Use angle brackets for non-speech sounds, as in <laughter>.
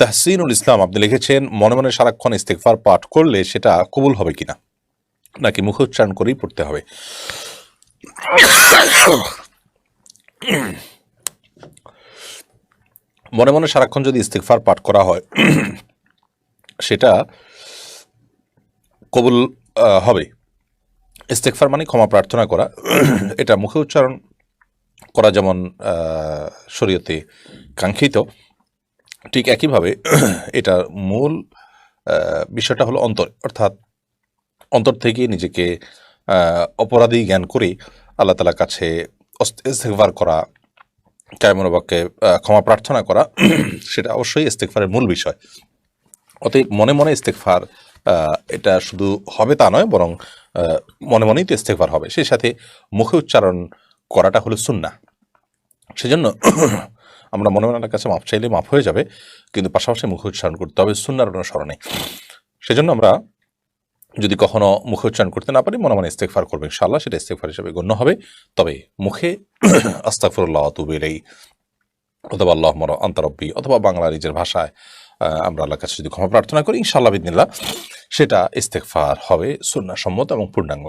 তাহসিনুল ইসলাম, আপনি লিখেছেন, মনে মনে সারাক্ষণ ইস্তেকফার পাঠ করলে সেটা কবুল হবে কিনা? নাকি মুখ উচ্চারণ করেই পড়তে হবে? মনে মনে সারাক্ষণ যদি ইস্তেকফার পাঠ করা হয়, সেটা কবুল হবে। ইস্তেকফার মানে ক্ষমা প্রার্থনা করা। এটা মুখে উচ্চারণ করা যেমন শরীয়তে কাঙ্ক্ষিত। ঠিক একইভাবে এটার মূল বিষয়টা হলো অন্তর। অর্থাৎ অন্তর থেকে নিজেকে অপরাধী জ্ঞান করে আল্লাহ তালার কাছে ইস্তেগফার করা কায়মনোবাক্যে ক্ষমা প্রার্থনা করা, <clears throat> সেটা অবশ্যই ইস্তেকফারের মূল বিষয়। অতএব মনে মনে ইস্তেকফার এটা শুধু হবে তা নয়, বরং মনে মনেই তো ইস্তেকফার হবে। সেই সাথে মুখে উচ্চারণ করাটা হলো সুন্না সেজন্য আমরা মনে মনে আল্লাহর কাছে মাপ চাইলে মাফ হয়ে যাবে, কিন্তু পাশাপাশি মুখ উচ্চারণ করতে হবে সুন্নার অনুসরণে সেজন্য আমরা যদি কখনো মুখে উচ্চারণ করতে না পারি, মনে মনে ইস্তেকফার করব ইনশাআল্লাহ, সেটা ইস্তেকফার হিসেবে গণ্য হবে। তবে মুখে <coughs> আস্তাফরুল্লাহ তুবেলেই অথবা আল্লাহ মর আন্তরব্বি অথবা বাংলা নিজের ভাষায় আমরা আল্লাহর কাছে যদি ক্ষমা প্রার্থনা করি, ইনশাআল্লাহ বিদিনিল্লাহ, সেটা ইস্তেকফার হবে সুন্না সম্মত এবং পূর্ণাঙ্গ।